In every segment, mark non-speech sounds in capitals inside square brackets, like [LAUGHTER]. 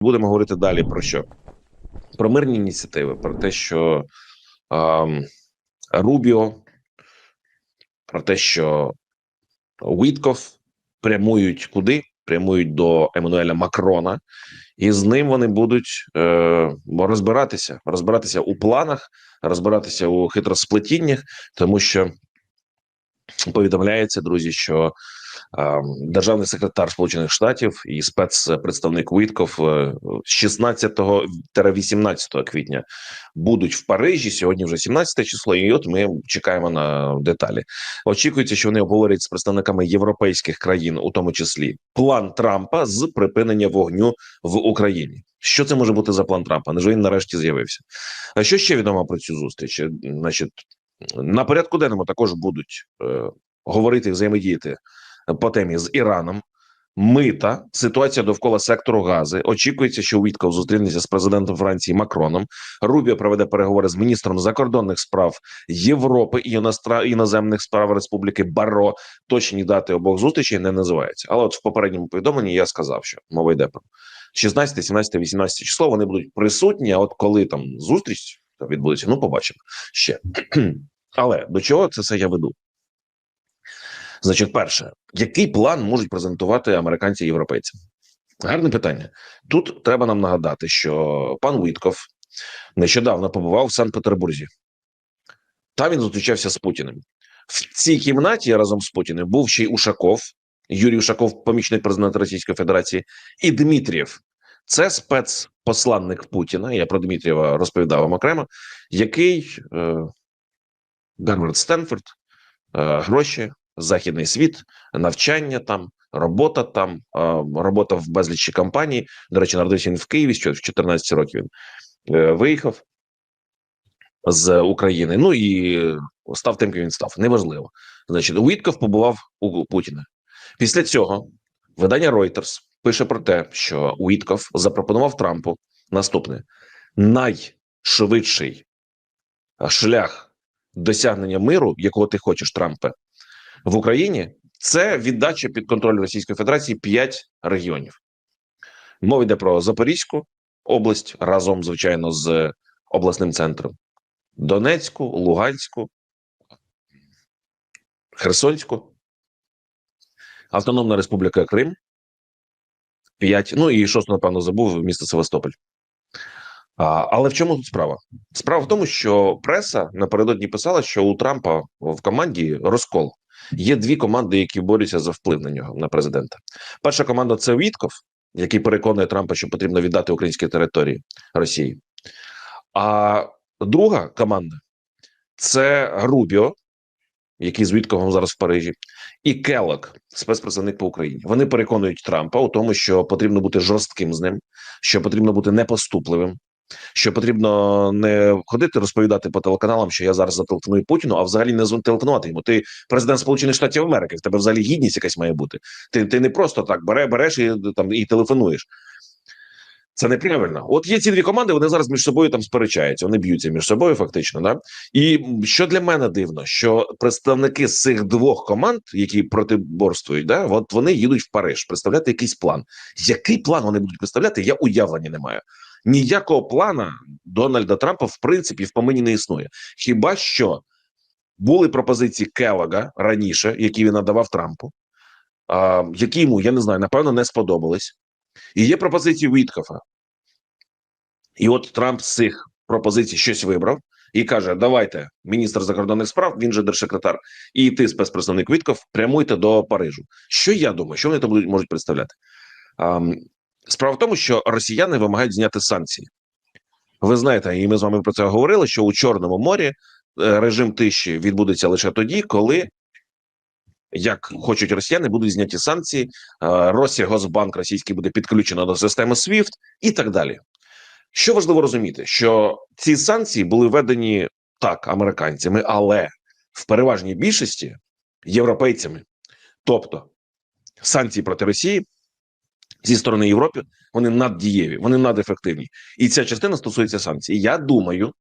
Будемо говорити далі про що? Про мирні ініціативи, про те, що ем, Рубіо, про те, що Уітков прямують куди? Прямують до Еммануеля Макрона, і з ним вони будуть е, розбиратися, розбиратися у планах, розбиратися у хитросплетіннях, тому що повідомляється, друзі, що е, державний секретар Сполучених Штатів і спецпредставник Уітков е, з 16-18 квітня будуть в Парижі. Сьогодні вже 17 число, і от ми чекаємо на деталі. Очікується, що вони обговорять з представниками європейських країн, у тому числі план Трампа з припинення вогню в Україні. Що це може бути за план Трампа? Невже він нарешті з'явився? А що ще відомо про цю зустріч? Значить, на порядку денному також будуть е, говорити взаємодіяти по темі з Іраном. Мита ситуація довкола сектору Гази. Очікується, що Уітков зустрінеться з президентом Франції Макроном. Рубіо проведе переговори з міністром закордонних справ Європи і іноземних справ Республіки Баро. Точні дати обох зустрічей не називаються. Але от в попередньому повідомленні я сказав, що мова йде про 16, 17, 18 число. Вони будуть присутні. А от коли там зустріч відбудеться, ну побачимо ще. [CLEARS THROAT] Але до чого це все я веду? Значить, перше, який план можуть презентувати американці і європейці? Гарне питання. Тут треба нам нагадати, що пан Уітков нещодавно побував в Санкт-Петербурзі. Там він зустрічався з Путіним. В цій кімнаті разом з Путіним був ще й Ушаков, Юрій Ушаков, помічник президента Російської Федерації, і Дмитрієв. Це спецпосланник Путіна. Я про Дмитрієва розповідав вам окремо, який е, Гарвард Стенфорд, е, гроші, західний світ, навчання там, робота там, робота в безлічі компаній. До речі, народився він в Києві, що в 14 років він е, виїхав з України. Ну і став тим, ким він став. Неважливо. Значить, Уітков побував у Путіна. Після цього видання Reuters пише про те, що Уітков запропонував Трампу наступне: найшвидший шлях досягнення миру, якого ти хочеш, Трампе, в Україні, це віддача під контроль Російської Федерації п'ять регіонів. Мова йде про Запорізьку область разом, звичайно, з обласним центром, Донецьку, Луганську, Херсонську, Автономна Республіка Крим, 5, ну і шосту, напевно, забув місто Севастополь. А, але в чому тут справа? Справа в тому, що преса напередодні писала, що у Трампа в команді розкол. Є дві команди, які борються за вплив на нього на президента. Перша команда це Вітков, який переконує Трампа, що потрібно віддати українські території Росії. А друга команда це Рубіо, який з Вітковим зараз в Парижі, і Келок, спецпредставник по Україні. Вони переконують Трампа у тому, що потрібно бути жорстким з ним, що потрібно бути непоступливим, що потрібно не ходити розповідати по телеканалам, що я зараз зателефоную Путіну, а взагалі не зателефонувати йому. Ти президент Сполучених Штатів Америки, в тебе взагалі гідність якась має бути. Ти ти не просто так бере, береш і там і телефонуєш. Це неправильно. От є ці дві команди, вони зараз між собою там сперечаються, вони б'ються між собою, фактично. Да? І що для мене дивно, що представники з цих двох команд, які протиборствують, да, от вони їдуть в Париж представляти якийсь план. Який план вони будуть представляти? Я уявлення не маю. Ніякого плана Дональда Трампа в принципі в помині не існує. Хіба що були пропозиції Келлога раніше, які він надавав Трампу, а, які йому я не знаю, напевно, не сподобались. І є пропозиції Віткофа. І от Трамп з цих пропозицій щось вибрав і каже: Давайте, міністр закордонних справ, він же держсекретар, і ти, спецпредставник Вітков, прямуйте до Парижу. Що я думаю, що вони там будуть можуть представляти? Справа в тому, що росіяни вимагають зняти санкції. Ви знаєте, і ми з вами про це говорили: що у Чорному морі е, режим тиші відбудеться лише тоді, коли. Як хочуть росіяни, будуть зняті санкції, Росгосбанк російський буде підключено до системи SWIFT і так далі. Що важливо розуміти, що ці санкції були введені так американцями, але в переважній більшості європейцями. Тобто санкції проти Росії зі сторони Європи вони наддієві, вони надефективні. І ця частина стосується санкцій. Я думаю,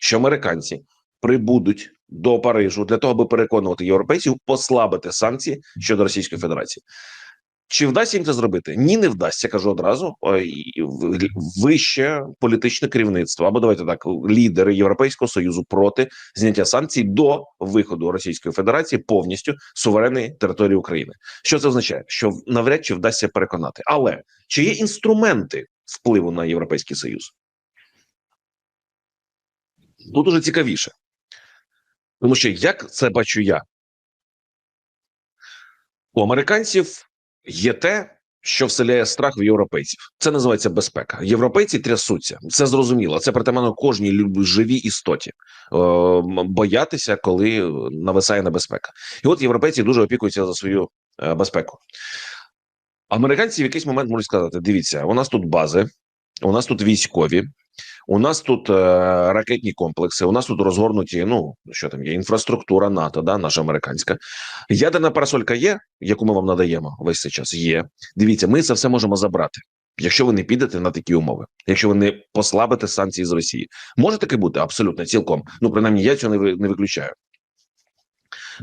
що американці прибудуть до Парижу для того, аби переконувати європейців послабити санкції щодо Російської Федерації. Чи вдасться їм це зробити? Ні, не вдасться. Кажу одразу. Вище політичне керівництво або давайте так, лідери Європейського союзу проти зняття санкцій до виходу Російської Федерації повністю суверенної території України. Що це означає? Що навряд чи вдасться переконати. Але чи є інструменти впливу на Європейський Союз? Тут уже цікавіше. Тому що як це бачу я? У американців є те, що вселяє страх в європейців. Це називається безпека. Європейці трясуться. Це зрозуміло. Це притаманно кожній живій істоті. Е, боятися, коли нависає небезпека. І от європейці дуже опікуються за свою е, безпеку. Американці в якийсь момент можуть сказати: дивіться, у нас тут бази, у нас тут військові, у нас тут е, ракетні комплекси, у нас тут розгорнуті. Ну що там є, інфраструктура НАТО, да, наша американська. Ядерна парасолька є, яку ми вам надаємо весь цей час. Є. Дивіться, ми це все можемо забрати. Якщо ви не підете на такі умови, якщо ви не послабите санкції з Росії, може таке бути абсолютно цілком. Ну принаймні, я цього не не виключаю.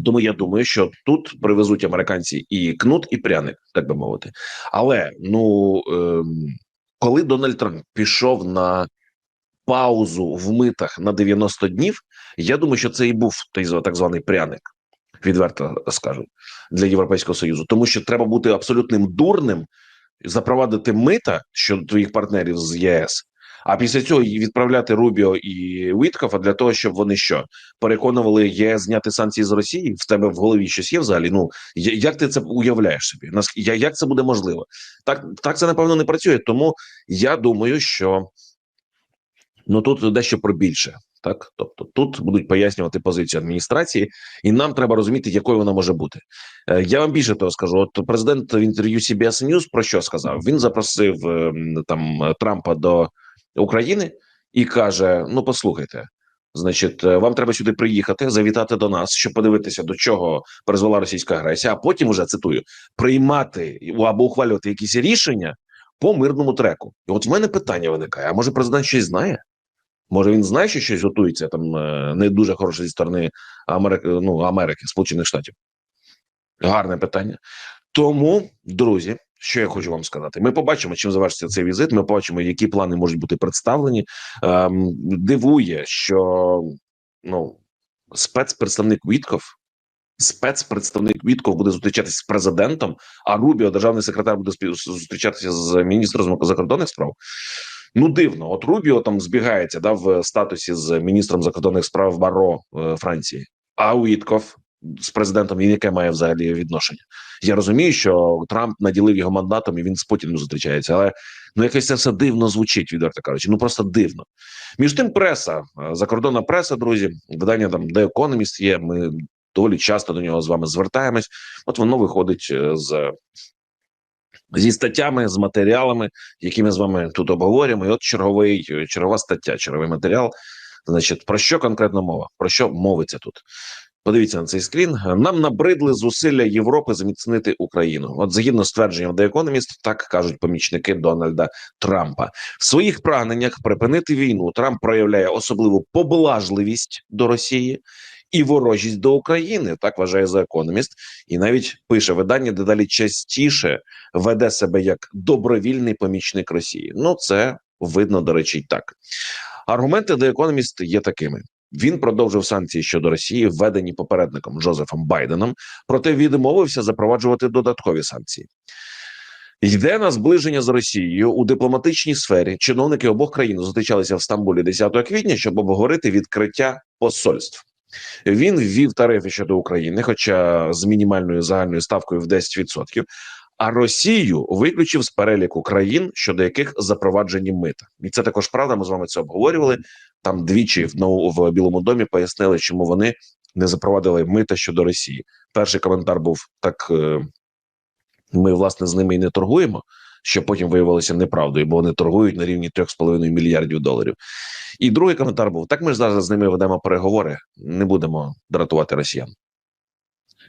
Тому я думаю, що тут привезуть американці і кнут, і пряник, так би мовити. Але ну ем, коли Дональд Трамп пішов на паузу в митах на 90 днів, я думаю, що це і був той так званий пряник, відверто скажу, для Європейського Союзу, тому що треба бути абсолютним дурним, запровадити мита щодо твоїх партнерів з ЄС. А після цього відправляти Рубіо і Віткофа для того, щоб вони що переконували ЄС зняти санкції з Росії. В тебе в голові щось є взагалі. Ну як ти це уявляєш собі? Як це буде можливо? Так так це напевно не працює. Тому я думаю, що ну тут дещо про більше. Так, тобто тут будуть пояснювати позицію адміністрації, і нам треба розуміти, якою вона може бути. Е, Я вам більше того скажу. От президент в інтерв'ю CBS News про що сказав? Він запросив ем, там Трампа до України і каже: Ну, послухайте, значить, е, вам треба сюди приїхати, завітати до нас, щоб подивитися, до чого призвела російська агресія, а потім уже цитую приймати або ухвалювати якісь рішення по мирному треку. І от в мене питання виникає: а може президент щось знає? Може він знає, що щось готується там е, не дуже хороше зі сторони Америки, ну, Америки, Сполучених Штатів? Гарне питання. Тому, друзі, що я хочу вам сказати, ми побачимо, чим завершиться цей візит. Ми побачимо, які плани можуть бути представлені. Ем, дивує, що ну спецпредставник Вітков, спецпредставник Вітков буде зустрічатися з президентом, а Рубіо, державний секретар, буде зустрічатися з міністром закордонних справ. Ну, дивно, от Рубіо там збігається да, в статусі з міністром закордонних справ Баро е, Франції, а Уітков з президентом він яке має взагалі відношення. Я розумію, що Трамп наділив його мандатом і він з Путіним зустрічається, але ну якось це все дивно звучить, відверто кажучи. Ну просто дивно. Між тим, преса, е, закордонна преса, друзі, видання там The Economist є. Ми доволі часто до нього з вами звертаємось. От воно виходить е, з. Зі статтями, з матеріалами, які ми з вами тут обговорюємо, і от черговий е, чергова стаття, черговий матеріал. Значить, про що конкретно мова? Про що мовиться тут? Подивіться на цей скрін. Нам набридли зусилля Європи зміцнити Україну. От згідно з твердженням The Economist, так кажуть помічники Дональда Трампа. В своїх прагненнях припинити війну Трамп проявляє особливу поблажливість до Росії і ворожість до України. Так вважає The Economist. І навіть пише видання дедалі частіше веде себе як добровільний помічник Росії. Ну це видно, до речі, й так. Аргументи The Economist є такими. Він продовжив санкції щодо Росії, введені попередником Джозефом Байденом, проте відмовився запроваджувати додаткові санкції. Йде на зближення з Росією у дипломатичній сфері. Чиновники обох країн зустрічалися в Стамбулі 10 квітня, щоб обговорити відкриття посольств. Він ввів тарифи щодо України, хоча з мінімальною загальною ставкою в 10%, а Росію виключив з переліку країн, щодо яких запроваджені мита. І це також правда. Ми з вами це обговорювали. Там двічі в, ну, в Білому домі пояснили, чому вони не запровадили мита щодо Росії. Перший коментар був так: е, ми власне з ними і не торгуємо. Що потім виявилося неправдою, бо вони торгують на рівні 3,5 мільярдів доларів. І другий коментар був: так ми ж зараз з ними ведемо переговори, не будемо дратувати росіян.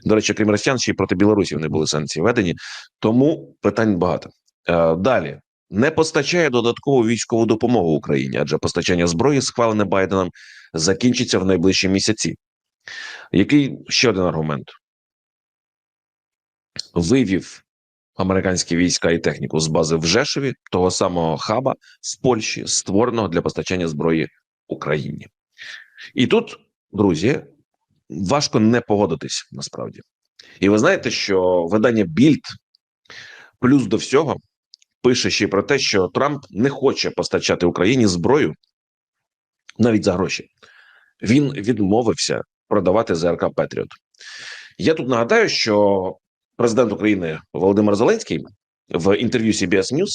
До речі, крім росіян, ще й проти білорусів не були санкції введені, тому питань багато. Е, далі не постачає додаткову військову допомогу Україні, адже постачання зброї, схвалене Байденом, закінчиться в найближчі місяці. Який ще один аргумент? Вивів американські війська і техніку з бази в Жешеві, того самого хаба в Польщі, створеного для постачання зброї Україні. І тут, друзі, важко не погодитись насправді. І ви знаєте, що видання Більд плюс до всього пише ще й про те, що Трамп не хоче постачати Україні зброю навіть за гроші. Він відмовився продавати ЗРК Петріот. Я тут нагадаю, що президент України Володимир Зеленський в інтерв'ю CBS News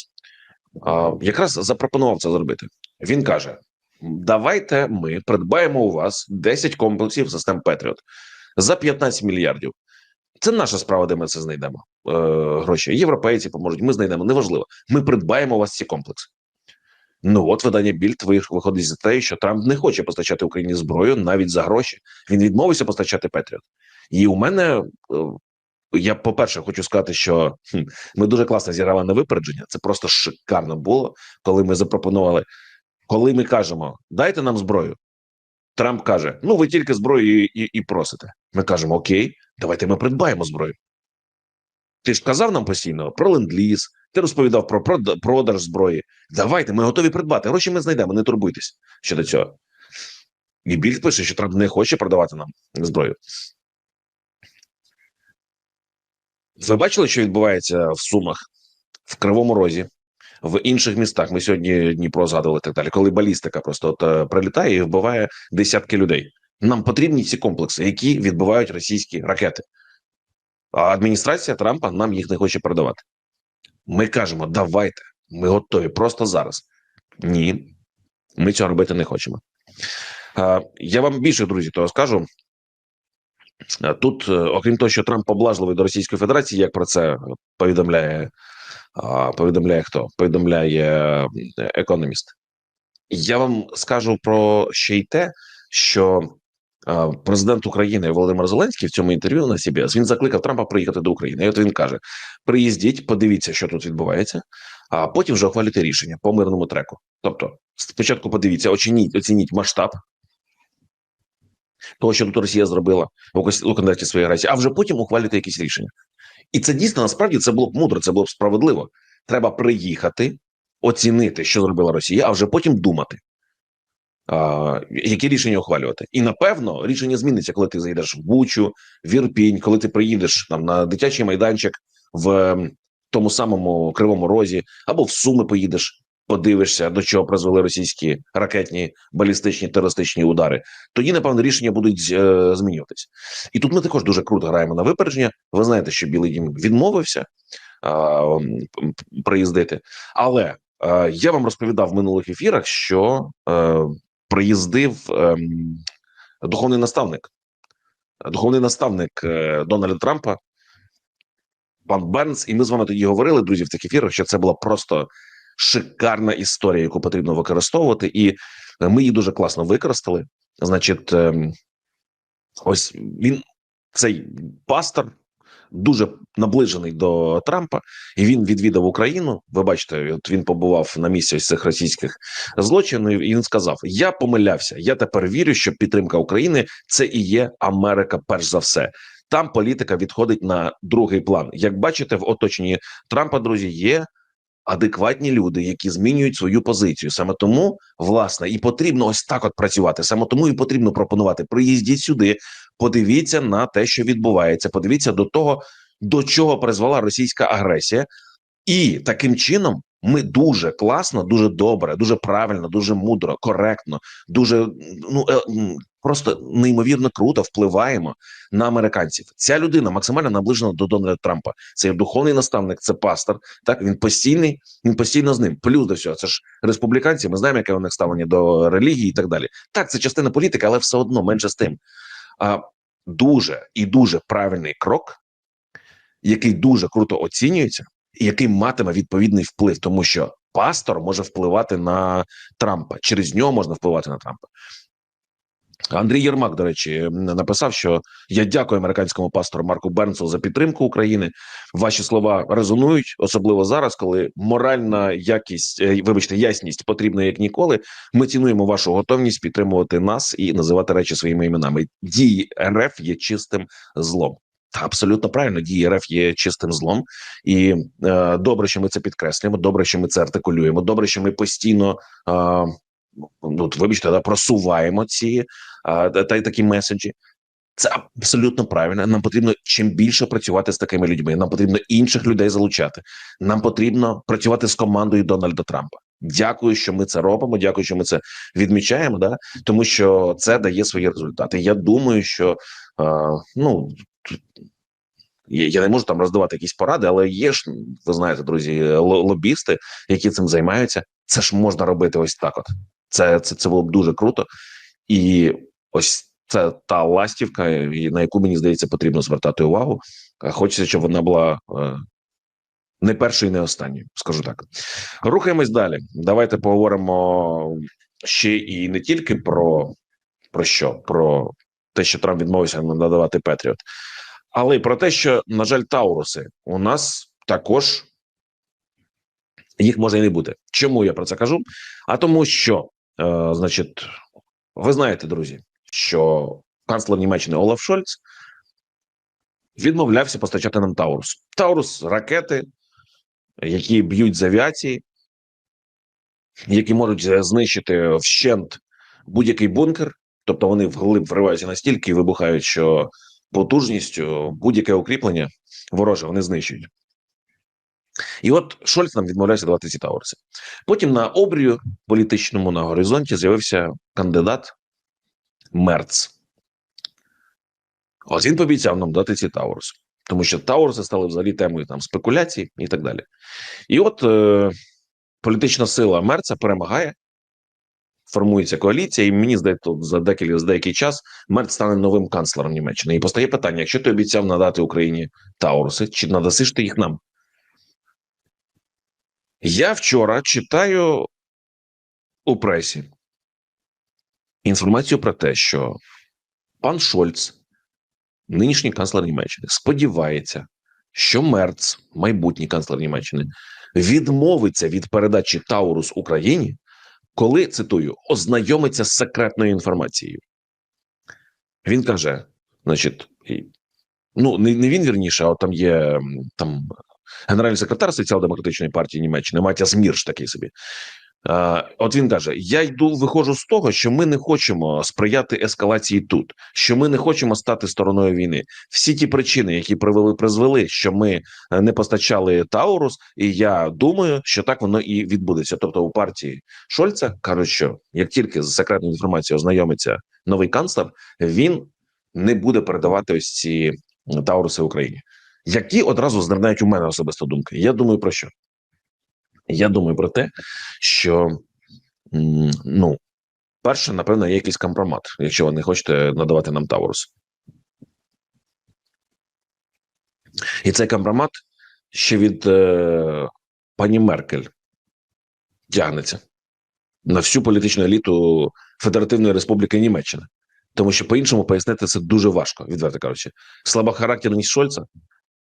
якраз запропонував це зробити. Він каже: Давайте ми придбаємо у вас 10 комплексів систем Петріот за 15 мільярдів. Це наша справа, де ми це знайдемо. Е, гроші. Європейці поможуть, ми знайдемо. Неважливо. Ми придбаємо у вас ці комплекси. Ну от видання Більд виходить з те, що Трамп не хоче постачати Україні зброю навіть за гроші. Він відмовився постачати Петріот. І у мене е, я, по-перше, хочу сказати, що хм, ми дуже класно зіграли на випередження. Це просто шикарно було, коли ми запропонували. Коли ми кажемо, дайте нам зброю. Трамп каже: Ну, ви тільки зброю і, і, і просите. Ми кажемо: Окей, давайте ми придбаємо зброю. Ти ж казав нам постійно про ленд-ліз, ти розповідав про продаж зброї. Давайте, ми готові придбати. Гроші ми знайдемо, не турбуйтесь щодо цього. І Більд пише, що Трамп не хоче продавати нам зброю. Ви бачили, що відбувається в Сумах, в Кривому Розі, в інших містах. Ми сьогодні Дніпро згадували і так далі. Коли балістика просто от, е, прилітає і вбиває десятки людей. Нам потрібні ці комплекси, які відбивають російські ракети. А адміністрація Трампа нам їх не хоче продавати. Ми кажемо, давайте, ми готові просто зараз. Ні, ми цього робити не хочемо. Я вам більше, друзі, того скажу. Тут, е, окрім того, що Трамп поблажливий до Російської Федерації, як про це повідомляє, повідомляє хто? Повідомляє е, економіст. Я вам скажу про ще й те, що президент України Володимир Зеленський в цьому інтерв'ю на CBS, він закликав Трампа приїхати до України. І от він каже: приїздіть, подивіться, що тут відбувається, а потім вже ухвалюйте рішення по мирному треку. Тобто, спочатку подивіться, оцініть, оцініть масштаб того, що тут Росія зробила в контексті своєї агресії, а вже потім ухвалюйте якісь рішення. І це дійсно насправді це було б мудро, це було б справедливо. Треба приїхати, оцінити, що зробила Росія, а вже потім думати, які рішення ухвалювати. І напевно рішення зміниться, коли ти заїдеш в Бучу, в Ірпінь, коли ти приїдеш там на дитячий майданчик в тому самому Кривому Розі, або в Суми поїдеш, подивишся, до чого призвели російські ракетні балістичні терористичні удари. Тоді, напевно, рішення будуть е, змінюватись. І тут ми також дуже круто граємо на випередження. Ви знаєте, що Білий Дім відмовився м, приїздити, але е, я вам розповідав в минулих ефірах, що е, приїздив е, духовний наставник, духовний наставник е, Дональда Трампа, пан Бернс, і ми з вами тоді говорили, друзі, в цих ефірах, що це була просто шикарна історія, яку потрібно використовувати, і е, ми її дуже класно використали. Значить, ем, ось він цей пастор. Дуже наближений до Трампа, і він відвідав Україну. Ви бачите, от він побував на місці ось цих російських злочинів. І він сказав: Я помилявся. Я тепер вірю, що підтримка України це і є Америка, перш за все. Там політика відходить на другий план. Як бачите, в оточенні Трампа, друзі, є адекватні люди, які змінюють свою позицію. Саме тому, власне, і потрібно ось так от працювати. Саме тому і потрібно пропонувати: приїздіть сюди, подивіться на те, що відбувається. Подивіться до того, до чого призвела російська агресія, і таким чином. Ми дуже класно, дуже добре, дуже правильно, дуже мудро, коректно, дуже ну е, просто неймовірно круто впливаємо на американців. Ця людина максимально наближена до Дональда Трампа. Це є духовний наставник, це пастор. Так він постійний, він постійно з ним. Плюс до всього, це ж республіканці. Ми знаємо, яке у них ставлення до релігії і так далі. Так, це частина політики, але все одно менше з тим. А дуже і дуже правильний крок, який дуже круто оцінюється, і який матиме відповідний вплив, тому що пастор може впливати на Трампа. Через нього можна впливати на Трампа. Андрій Єрмак, до речі, написав, що я дякую американському пастору Марку Бернсу за підтримку України. Ваші слова резонують, особливо зараз, коли моральна якість, е, вибачте, ясність потрібна як ніколи. Ми цінуємо вашу готовність підтримувати нас і називати речі своїми іменами. Дії РФ є чистим злом. Та абсолютно правильно дії РФ є чистим злом, і е, добре, що ми це підкреслюємо. Добре, що ми це артикулюємо. Добре, що ми постійно е, ну, вибачте, да, просуваємо ці та такі меседжі. Це абсолютно правильно. Нам потрібно чим більше працювати з такими людьми. Нам потрібно інших людей залучати. Нам потрібно працювати з командою Дональда Трампа. Дякую, що ми це робимо. Дякую, що ми це відмічаємо. Да, тому що це дає свої результати. Я думаю, що е, ну я не можу там роздавати якісь поради, але є ж ви знаєте, друзі, ло- лобісти, які цим займаються. Це ж можна робити ось так. От це це, це було б дуже круто, і ось це та ластівка, на яку мені здається потрібно звертати увагу. Е, Хочеться, щоб вона була е, не першою, не останньою, скажу так. Рухаємось далі. Давайте поговоримо ще і не тільки про, про що, про те, що Трамп відмовився надавати Петріот, але й про те, що, на жаль, Тауруси у нас також їх може і не бути. Чому я про це кажу? А тому, що, е, значить, ви знаєте, друзі, що канцлер Німеччини Олаф Шольц відмовлявся постачати нам Таурус. Таурус ракети, які б'ють з авіації, які можуть е, знищити вщент будь-який бункер, тобто вони вглиб вриваються настільки і вибухають, що потужністю будь-яке укріплення вороже вони знищують. І от Шольц нам відмовлявся давати ці Таурси. Потім на обрію політичному на горизонті з'явився кандидат Мерц. Ось він пообіцяв нам дати ці Таурси, тому що Таурси стали взагалі темою там спекуляцій і так далі. І от е, політична сила Мерца перемагає, формується коаліція, і мені здається, за декілька за деякий час Мерц стане новим канцлером Німеччини. І постає питання: якщо ти обіцяв надати Україні Тауруси, чи надасиш ти їх нам? Я вчора читаю у пресі інформацію про те, що пан Шольц, нинішній канцлер Німеччини, сподівається, що Мерц, майбутній канцлер Німеччини, відмовиться від передачі Таурус Україні, коли цитую, ознайомиться з секретною інформацією. Він каже: значить, ну не, він вірніше, а там є там генеральний секретар соціал-демократичної партії Німеччини, Матіас Мірш такий собі. Е, от він каже: Я йду, виходжу з того, що ми не хочемо сприяти ескалації тут, що ми не хочемо стати стороною війни. Всі ті причини, які привели, призвели, що ми е, не постачали Таурус, і я думаю, що так воно і відбудеться. Тобто, у партії Шольца кажуть, що як тільки з секретною інформацією ознайомиться новий канцлер, він не буде передавати ось ці Тауруси Україні. Які одразу знернають у мене особисто думки. Я думаю про що? Я думаю про те, що ну, перше, напевно, є якийсь компромат, якщо ви не хочете надавати нам Таурус. І цей компромат ще від е, пані Меркель тягнеться на всю політичну еліту Федеративної Республіки Німеччина. Тому що по-іншому пояснити це дуже важко, відверто кажучи. Слабохарактерність Шольца,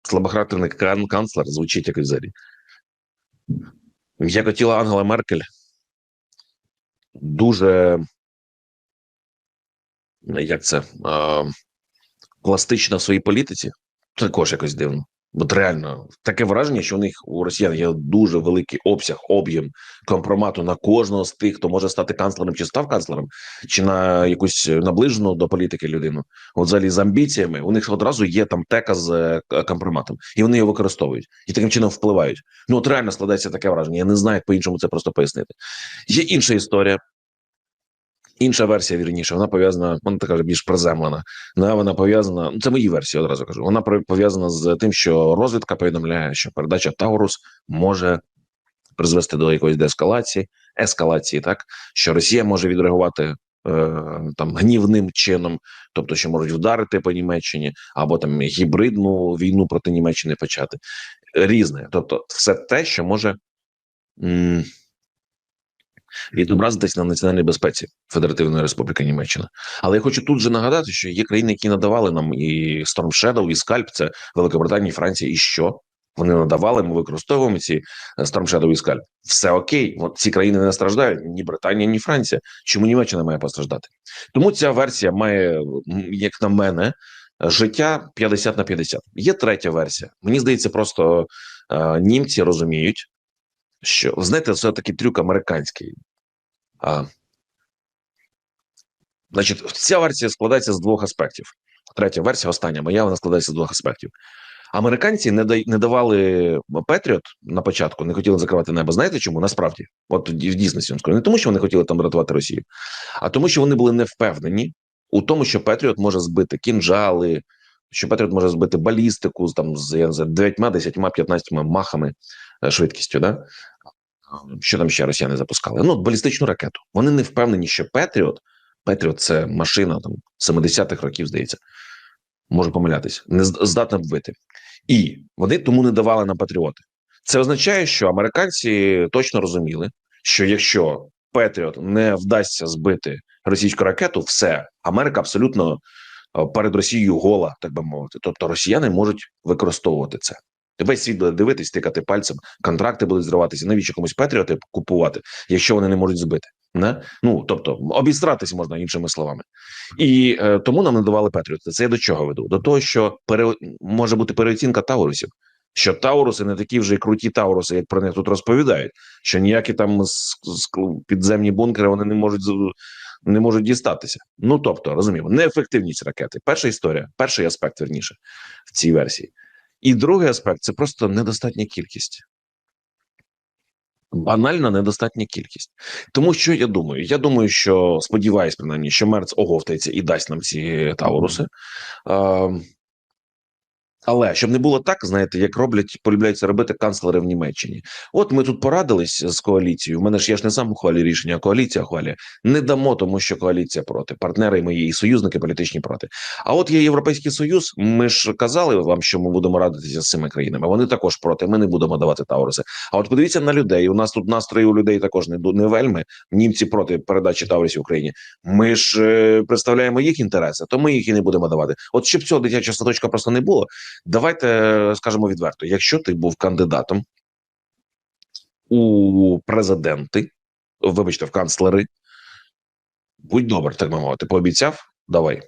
слабохарактерний кан- канцлер звучить як взагалі. Як хотіла Ангела Меркель, дуже як це е, пластична в своїй політиці, також якось дивно. От реально таке враження, що у них у росіян є дуже великий обсяг, об'єм компромату на кожного з тих, хто може стати канцлером чи став канцлером, чи на якусь наближену до політики людину. От взагалі з амбіціями у них одразу є там тека з е, компроматом, і вони його використовують і таким чином впливають. Ну от реально складається таке враження. Я не знаю, як по-іншому це просто пояснити. Є інша історія. Інша версія, вірніше, вона пов'язана, вона така більш приземлена. Ну, вона пов'язана. Ну, це мої версії, одразу кажу. Вона пов'язана з тим, що розвідка повідомляє, що передача Таурус може призвести до якоїсь деескалації, ескалації, так що Росія може відреагувати е, там гнівним чином, тобто, що можуть вдарити по Німеччині, або там гібридну війну проти Німеччини почати. Різне, тобто, все те, що може. м, відобразитись на національній безпеці Федеративної Республіки Німеччина. Але я хочу тут же нагадати, що є країни, які надавали нам і Storm Shadow, і Scalp, це Великобританія, Франція, і що вони надавали. Ми використовуємо ці е, Storm Shadow і Scalp. Все окей, от ці країни не страждають ні Британія, ні Франція. Чому Німеччина має постраждати? Тому ця версія має, як на мене. життя 50 на 50. Є третя версія. Мені здається, просто е, німці розуміють, що знаєте, це такий трюк американський. А, значить, ця версія складається з двох аспектів. Третя версія, остання моя, вона складається з двох аспектів. Американці не дай, не давали Петріот на початку, не хотіли закривати небо. Знаєте чому? Насправді, от в дійсності скажу. не тому, що вони хотіли там рятувати Росію, а тому, що вони були не впевнені у тому, що Петріот може збити кінжали, що Петріот може збити балістику з там з я не знаю, 9, 10, 15 махами е, швидкістю. Да? Що там ще росіяни запускали? Ну, балістичну ракету. Вони не впевнені, що Петріот, Петріот це машина там 70-х років, здається, можу помилятися, не здатна вбити. І вони тому не давали на патріоти. Це означає, що американці точно розуміли, що якщо Петріот не вдасться збити російську ракету, все Америка абсолютно перед Росією гола, так би мовити. Тобто росіяни можуть використовувати це. Весь світ буде дивитись, тикати пальцем, контракти будуть зриватися. Навіщо комусь Петріоти купувати, якщо вони не можуть збити? Не? Ну тобто обістратись можна іншими словами, і е, тому нам не давали Петріоти. Це я до чого веду? До того, що пере... може бути переоцінка Таурусів. Що Тауруси не такі вже й круті Тауруси, як про них тут розповідають. Що ніякі там підземні бункери вони не можуть не можуть дістатися. Ну тобто, розуміємо, неефективність ракети. Перша історія, перший аспект верніше в цій версії. І другий аспект це просто недостатня кількість. Банальна недостатня кількість. Тому що я думаю? Я думаю, що сподіваюсь, принаймні, що Мерц оговтається і дасть нам ці Тауруси. Е, але щоб не було так, знаєте, як роблять, полюбляють це робити канцлери в Німеччині. От ми тут порадились з коаліцією. У мене ж я ж не сам ухвалюю рішення, а коаліція ухвалює. Не дамо, тому що коаліція проти. Партнери мої і союзники політичні проти. А от є Європейський Союз. Ми ж казали вам, що ми будемо радитися з цими країнами. Вони також проти. Ми не будемо давати Тауруси. А от подивіться на людей. У нас тут настрої у людей також не не вельми. Німці проти передачі Таурусів Україні. Ми ж е, представляємо їх інтереси, то ми їх і не будемо давати. От щоб цього дитячого садочка просто не було. Давайте е, скажемо відверто: якщо ти був кандидатом у президенти, вибачте, в канцлери, будь добр, так би мовити, пообіцяв, давай.